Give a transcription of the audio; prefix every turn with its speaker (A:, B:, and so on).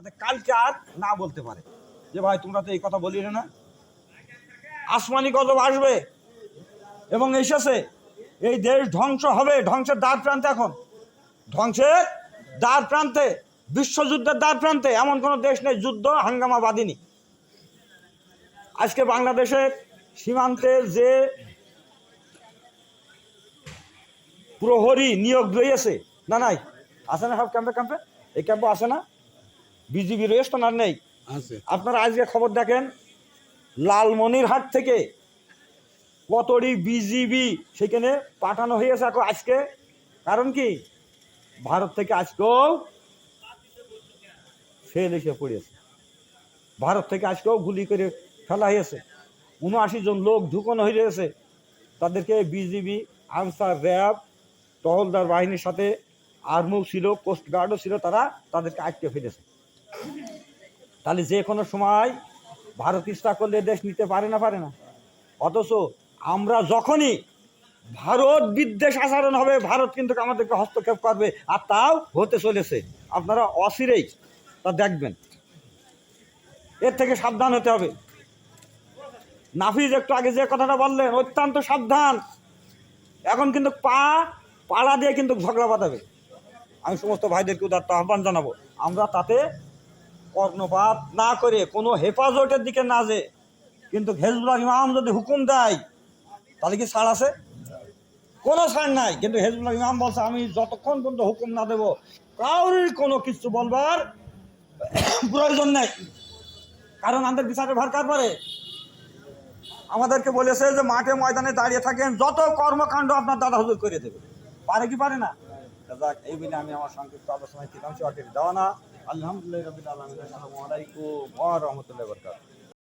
A: যাতে কালকে আর না বলতে পারে। যে ভাই, তোমরা তো এই কথা বলি না। আসমানি গজব আসবে এবং এসেছে এই দেশ ধ্বংস হবে। ধ্বংসের দ্বার প্রান্তে এখন। ধ্বংসের দ্বার প্রান্তে, বিশ্বযুদ্ধের দ্বার প্রান্তে এমন কোনো দেশ নেই, যুদ্ধ হাঙ্গামা বাদিনী আজকে বাংলাদেশের সীমান্তে যে প্রহরী নিয়োগ রয়েছে, না নাই? আছে না সব ক্যাম্পে ক্যাম্পে? এই ক্যাম্পে আছে না? বিজিবি রয়েছে তো না নেই আপনারা আজকে খবর দেখেন লালমনিরহাট থেকে কতটি বিজিবি সেখানে পাঠানো হয়েছে এখন আজকে? কারণ কি? ভারত থেকে আজকেও ফেল এসে পড়েছে। ভারত থেকে আজকেও গুলি করে ফেলা হয়েছে। উনআশি জন লোক ঢুকানো হয়ে রয়েছে তাদেরকে বিজিবি আনসার র্যাব টহলদার বাহিনীর সাথে আর্মিও ছিল কোস্ট গার্ডও ছিল তারা তাদেরকে আটকে ফেলেছে। তাহলে যে কোনো সময় ভারত ইচ্ছা করলে দেশ নিতে পারে না পারে না। অথচ আমরা যখনই ভারত বিদ্বেষ আচরণ হবে, ভারত কিন্তু আমাদেরকে হস্তক্ষেপ করবে, আর তাও হতে চলেছে। আপনারা অচিরেই তা দেখবেন। এর থেকে সাবধান হতে হবে। নাফিজ একটু আগে যে কথাটা বললেন, অত্যন্ত সাবধান। এখন কিন্তু পা, পাড়া দিয়ে কিন্তু ঝগড়া বাঁধাবে। আমি সমস্ত ভাইদেরকে উদাত্ত আহ্বান জানাব। আমরা তাতে কর্ণপাত না করে কোনো হেফাজতের দিকে না যে, কিন্তু হেজবুল্লাহ ইমাম যদি হুকুম দেয়, তাহলে কি ছাড় আছে? কোনো ছাড় নাই, কিন্তু হেজবুল্লাহ ইমাম বলছে, আমি যতক্ষণ পর্যন্ত হুকুম না দেবো কাউরই কোনো কিছু বলবার প্রয়োজন নেই। কারণ আমাদের বিচারের ভার কার পরে? আমাদেরকে বলেছে যে, মাঠে ময়দানে দাঁড়িয়ে থাকেন, যত কর্মকাণ্ড আপনার দাদা হুজুর করে দেবে। পারে কি পারে না? যাক, এই বিনে আমি আমার সংক্ষিপ্ত আলোচনায় ছিলাম, সে দেওয়া না। আলহামদুলিল্লাহ রবিল আলমিন, আসসালামু আলাইকুম ওয়া রাহমাতুল্লাহি